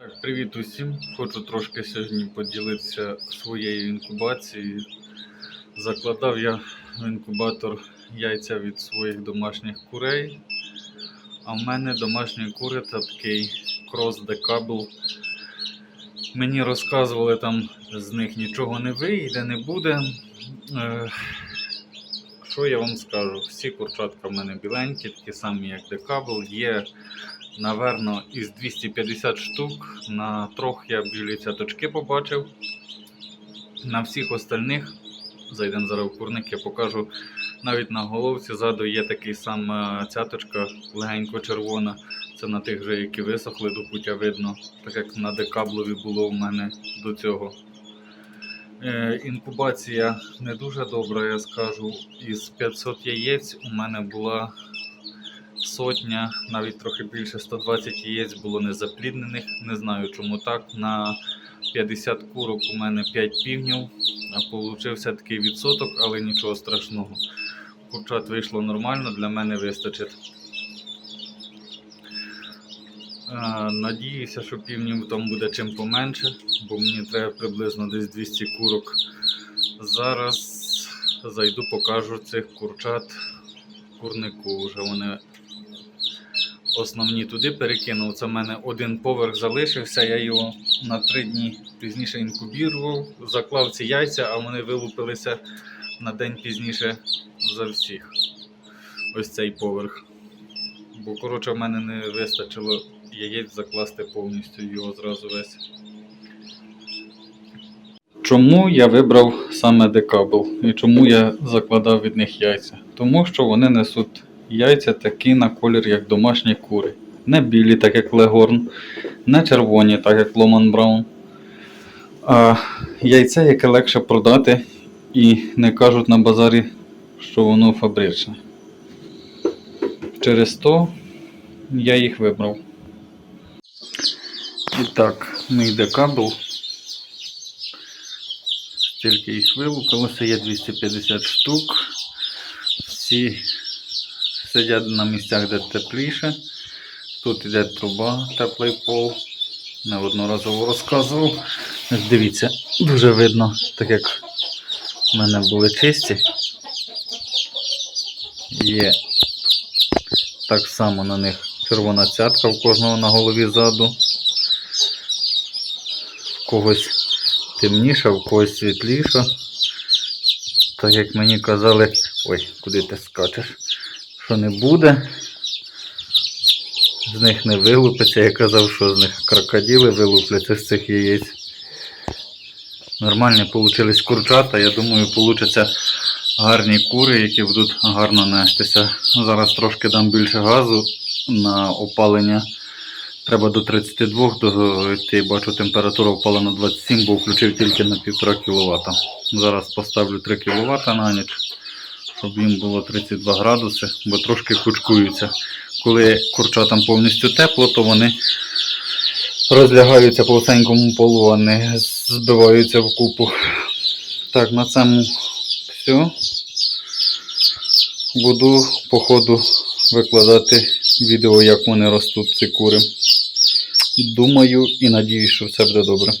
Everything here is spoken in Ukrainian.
Так, привіт усім. Хочу трошки сьогодні поділитися своєю інкубацією. Закладав я в інкубатор яйця від своїх домашніх курей. А в мене домашні кури та такий крос декабл. Мені розказували, там з них нічого не вийде, не буде. Е, Що я вам скажу? Всі курчатка в мене біленькі, такі самі, як декабл. Є Наверно, із 250 штук на трьох я білі цяточки побачив. На всіх остальних, зайдемо зараз в курник, я покажу. Навіть на головці ззаду є такий сам е, цяточка, легенько червона. Це на тих же, які висохли до пуття видно, так як на декаблові було в мене до цього. Е, інкубація не дуже добра, я скажу. Із 500 яєць у мене була сотня, навіть трохи більше 120 яєць було незапліднених. Не знаю чому так. На 50 курок у мене 5 півнів. Получився такий відсоток, але нічого страшного. Курчат вийшло нормально, для мене вистачить. Е, Надіюся, що півнів там буде чим поменше, бо мені треба приблизно десь 200 курок. Зараз зайду, покажу цих курчат курнику. Вже вони основні туди перекинув. Це в мене один поверх залишився. Я його на три дні пізніше інкубірував, заклав ці яйця, а вони вилупилися на день пізніше за всіх. Ось цей поверх. Бо, коротше, в мене не вистачило яєць закласти повністю його зразу весь. Чому я вибрав саме декабл і чому я закладав від них яйця? Тому що вони несуть яйця такі на колір, як домашні кури. Не білі, так як легорн, не червоні, так як Ломан Браун. А яйце, яке легше продати, і не кажуть на базарі, що воно фабричне. Через то я їх вибрав. І так, мій декабл. Стільки їх вилупилося, є 250 штук. Всі сидять на місцях, де тепліше. Тут іде труба, теплий пол. Неодноразово розказував. Дивіться, дуже видно, так як в мене були чисті. Є так само на них червона цятка в кожного на голові ззаду. В когось темніша, в когось світліша. Так як мені казали, ой, куди ти скачеш, що не буде. З них не вилупиться. Я казав, що з них крокодили вилупляться з цих яєць. Нормальні получились курчата. Я думаю, получаться гарні кури, які будуть гарно нестися. Зараз трошки дам більше газу на опалення. Треба до 32 дойти. Бачу, температура впала на 27, бо включив тільки на 1,5 кВт. Зараз поставлю 3 кВт на ніч, щоб їм було 32 градуси, бо трошки кучкуються. Коли курчатам повністю тепло, то вони розлягаються по всенькому полу, а не збиваються в купу. Так, на цьому все. Буду по ходу викладати відео, як вони ростуть, ці кури. Думаю і надіюсь, що все буде добре.